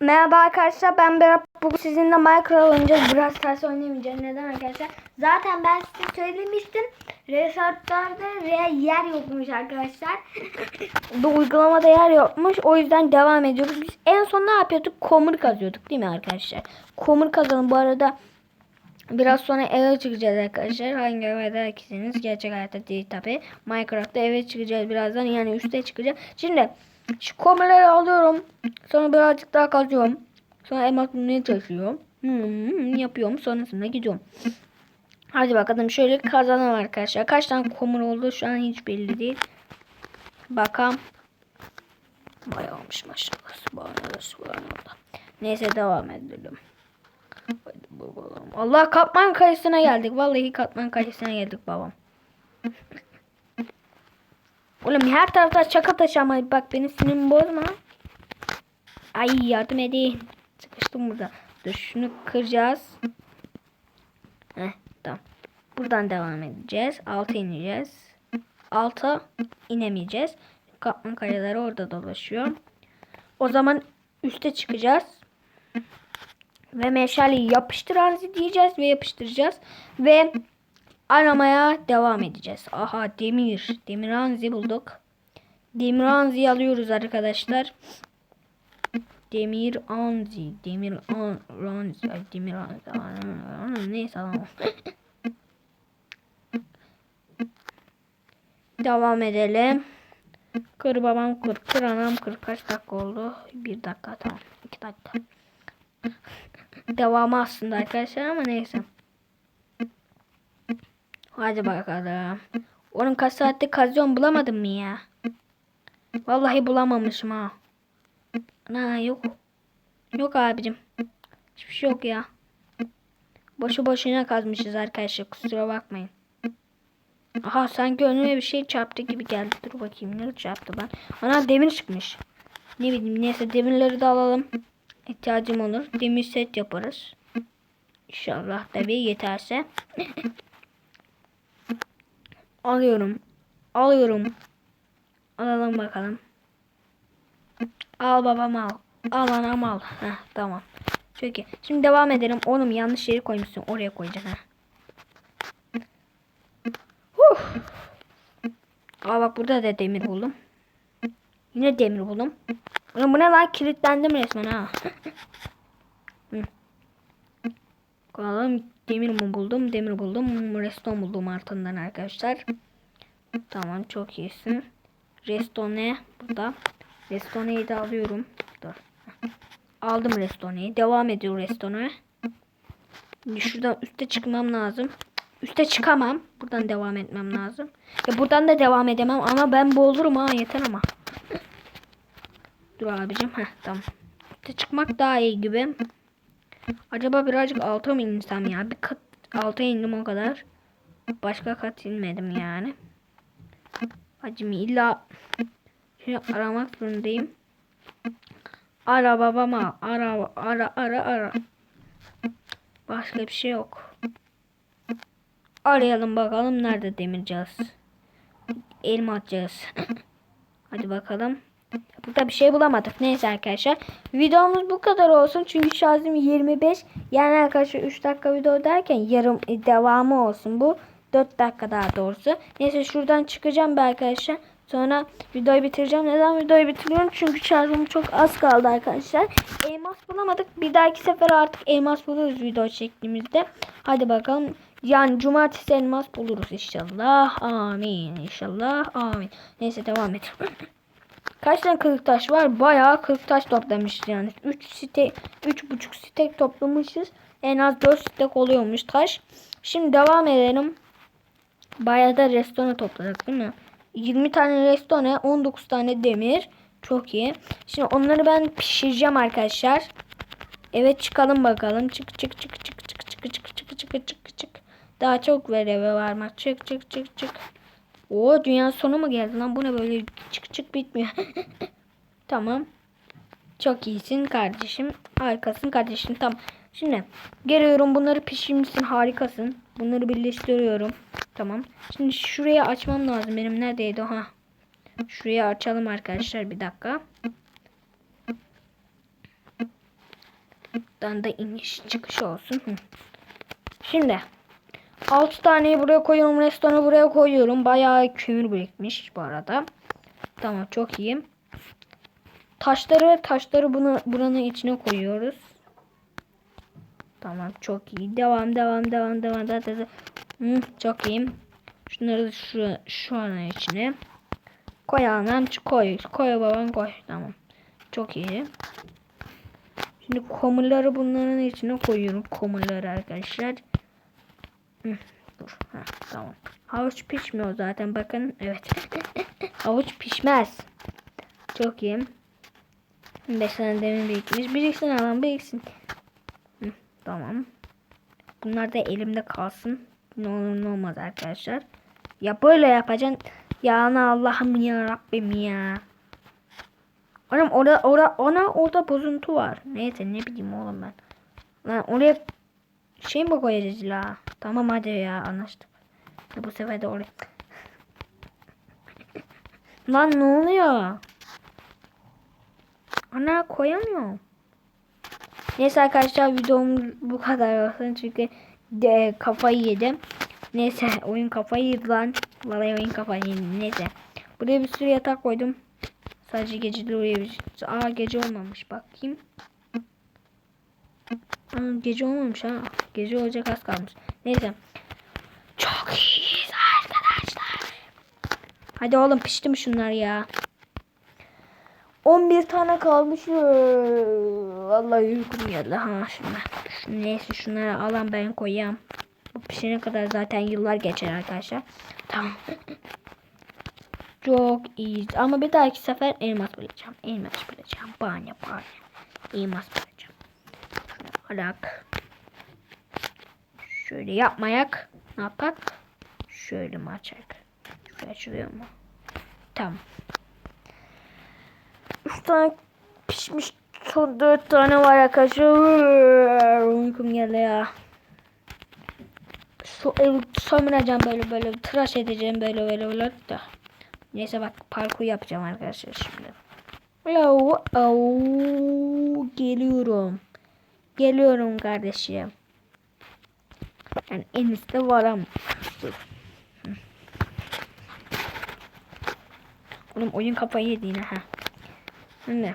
Merhaba arkadaşlar ben Berat. Bugün sizinle Minecraft oynayacağız. Biraz ters oynamayacağız. Neden arkadaşlar? Zaten ben size söylemiştim. Resortlarda yer yokmuş arkadaşlar. Bu uygulamada yer yokmuş. O yüzden devam ediyoruz. Biz en son ne yapıyorduk? Komur kazıyorduk değil mi arkadaşlar? Komur kazalım. Bu arada Biraz sonra eve çıkacağız arkadaşlar. Hangi eve edersiniz? Gerçek hayatta değil tabi. Minecraft'ta eve çıkacağız birazdan. Yani üste çıkacağız. Şimdi şu komurları alıyorum. Sonra birazcık daha kazıyorum. Sonra elmas bulmaya çalışıyorum. Hmm, yapıyorum. Sonrasında gidiyorum. Hadi bakalım şöyle kazanalım arkadaşlar. Kaç tane komur oldu şu an hiç belli değil. Bakalım. Bayağı olmuş maşallah. Subhanallah subhanallah. Neyse devam edelim. Hadi bakalım. Allah katman kayısına geldik. Vallahi katman kayısına geldik babam. Oğlum her tarafta çaka taşı ama bak beni sinirimi bozma. Ay yardım edin. Sıkıştım burada. Dur şunu kıracağız. Heh tamam. Buradan devam edeceğiz. Alta ineceğiz. Alta inemeyeceğiz. Katman kayaları orada dolaşıyor. O zaman üste çıkacağız. Ve meşaleyi yapıştır diyeceğiz ve yapıştıracağız. Ve aramaya devam edeceğiz. Aha demir. Demir Anzi bulduk. Demir Anzi alıyoruz arkadaşlar. Demir Anzi. Demir an, demir Anzi. Neyse tamam. devam edelim. Kır babam kır. Kır anam kır. Kaç dakika oldu? Bir dakika tamam. İki dakika devamı aslında arkadaşlar ama neyse. Hadi bakalım. Onun kaç saatte kazıyorum bulamadım mı ya? Vallahi bulamamışım ha. Ana yok. Yok abicim. Hiçbir şey yok ya. Boşu boşuna kazmışız arkadaşlar kusura bakmayın. Aha sanki önüme bir şey çarptı gibi geldi. Dur bakayım ne çarptı ben. Ana demir çıkmış. Ne bileyim neyse demirleri de alalım ihtiyacım olur. Demir set yaparız. İnşallah tabii yeterse. Alıyorum. Alıyorum. Alalım bakalım. Al babam al. Al anam al. Heh, tamam. Çok iyi. Şimdi devam edelim. Oğlum yanlış yeri koymuşsun. Oraya koyacaksın. Heh. Huh. Aa bak burada da demir buldum. Yine demir buldum. Ulan bu ne lan kilitlendim resmen ha. Bakalım demir mi buldum? Demir buldum. Reston buldum altından arkadaşlar. Tamam çok iyisin. Restone burada. Restone'yi de alıyorum. Dur. Aldım Restone'yi. Devam ediyor Restone. Şuradan üste çıkmam lazım. Üste çıkamam. Buradan devam etmem lazım. Ya buradan da devam edemem ama ben boğulurum ha yeter ama. Dur abicim. Heh tamam. Üste çıkmak daha iyi gibi. Acaba birazcık alta mı insem ya? Bir kat alta indim o kadar. Başka kat inmedim yani. Hacım illa şunu aramak zorundayım. Ara babama ara ara ara ara. Başka bir şey yok. Arayalım bakalım nerede demireceğiz. Elma atacağız. Hadi bakalım. Burada bir şey bulamadık. Neyse arkadaşlar. Videomuz bu kadar olsun. Çünkü şarjım 25. Yani arkadaşlar 3 dakika video derken yarım e, devamı olsun bu. 4 dakika daha doğrusu. Neyse şuradan çıkacağım be arkadaşlar. Sonra videoyu bitireceğim. Neden videoyu bitiriyorum? Çünkü şarjım çok az kaldı arkadaşlar. Elmas bulamadık. Bir dahaki sefer artık elmas buluruz video çektiğimizde. Hadi bakalım. Yani cumartesi elmas buluruz inşallah. Amin. İnşallah. Amin. Neyse devam et. Kaç tane kırık taş var? Bayağı kırık taş toplamışız yani. 3 site 3,5 stek toplamışız. En az 4 stek oluyormuş taş. Şimdi devam edelim. Bayağı da restone topladık değil mi? 20 tane restone, 19 tane demir. Çok iyi. Şimdi onları ben pişireceğim arkadaşlar. Evet çıkalım bakalım. Çık çık çık çık çık çık çık çık çık çık çık. Daha çok görevi varmak. Çık çık çık çık. O dünya sonu mu geldi lan? Bu ne böyle çık çık bitmiyor. tamam. Çok iyisin kardeşim. Harikasın kardeşim. Tamam. Şimdi geliyorum bunları pişirmişsin. Harikasın. Bunları birleştiriyorum. Tamam. Şimdi şuraya açmam lazım. Benim neredeydi? Ha. Şuraya açalım arkadaşlar bir dakika. Buradan da iniş çıkış olsun. Şimdi 6 taneyi buraya koyuyorum. Restoranı buraya koyuyorum. Bayağı kömür birikmiş bu arada. Tamam çok iyi. Taşları taşları bunu buranın içine koyuyoruz. Tamam çok iyi. Devam devam devam devam. devam. Hı, çok iyi. Şunları şu, şu anın içine. Koy anam koy. Koy babam koy. Tamam. Çok iyi. Şimdi komurları bunların içine koyuyorum. Komurları arkadaşlar. Dur. Ha, tamam. Havuç pişmiyor zaten. Bakın. Evet. Havuç pişmez. Çok iyi. 5 tane demir birikmiş. Biriksin alan biriksin. Hı, tamam. Bunlar da elimde kalsın. Ne olur ne olmaz arkadaşlar. Ya böyle yapacaksın. Ya ana Allah'ım ya Rabbim ya. Oğlum orada orada ona orada bozuntu var. Neyse ne bileyim oğlum ben. Lan oraya şey mi koyacağız la? Tamam hadi ya anlaştık. Bu sefer de oraya. Lan ne oluyor? Ana koyamıyorum. Neyse arkadaşlar videom bu kadar olsun çünkü de kafayı yedim. Neyse oyun kafayı yedi lan. Vallahi oyun kafayı yedi. Neyse. Buraya bir sürü yatak koydum. Sadece geceleri uyuyabileceğiz. Aa gece olmamış bakayım. Gece olmamış ha. Gece olacak az kalmış. Neyse. Çok iyiyiz arkadaşlar. Hadi oğlum pişti mi şunlar ya? 11 tane kalmış. Vallahi uykum geldi ha şimdi. Neyse şunları alan ben koyayım. Bu pişene kadar zaten yıllar geçer arkadaşlar. Tamam. Çok iyi. Ama bir dahaki sefer elmas bulacağım. Elmas bulacağım. Banya banya. Elmas bulacağım. Alak. Şöyle yapmayak. Ne yapak? Şöyle mi açak? Şöyle açılıyor mu? Tamam. Üç tane pişmiş son dört tane var arkadaşlar. Uykum geldi ya. Su ev sömüreceğim böyle böyle tıraş edeceğim böyle böyle böyle da. Neyse bak parkur yapacağım arkadaşlar şimdi. Hello. Oh, geliyorum. Geliyorum kardeşim. Yani en üstte varam. Dur. Hı. Oğlum oyun kafayı yedi yine ha. Şimdi.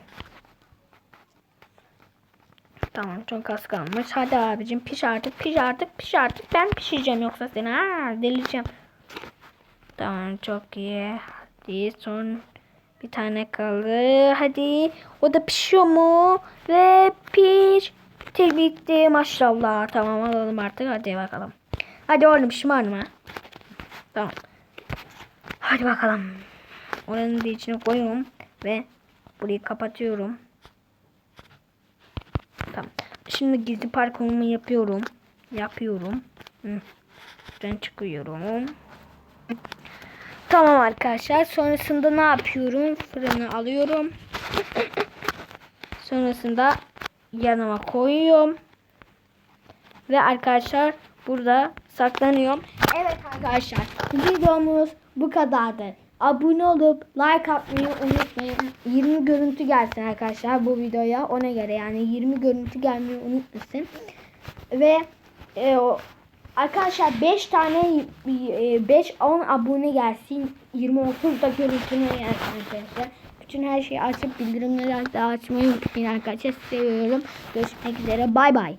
Tamam çok az kalmış. Hadi abicim piş artık piş artık piş artık. Ben pişireceğim yoksa seni ha delireceğim. Tamam çok iyi. Hadi son bir tane kaldı. Hadi. O da pişiyor mu? Ve piş. Bitti maşallah. Tamam alalım artık. Hadi bakalım. Hadi oğlum şımarma. Tamam. Hadi bakalım. Oranın da içine koyuyorum. Ve burayı kapatıyorum. Tamam. Şimdi gizli parkurumu yapıyorum. Yapıyorum. Hı. Ben çıkıyorum. Tamam arkadaşlar. Sonrasında ne yapıyorum? Fırını alıyorum. Sonrasında yanıma koyuyorum. Ve arkadaşlar burada saklanıyorum. Evet arkadaşlar videomuz bu kadardı. Abone olup like atmayı unutmayın. 20 görüntü gelsin arkadaşlar bu videoya. Ona göre yani 20 görüntü gelmeyi unutmasın. Ve e, o, arkadaşlar 5 tane 5 10 abone gelsin. 20 30 da görüntüne gelsin arkadaşlar. Bütün her şeyi açıp bildirimleri açmayı unutmayın arkadaşlar. Seviyorum. Görüşmek üzere. Bay bay.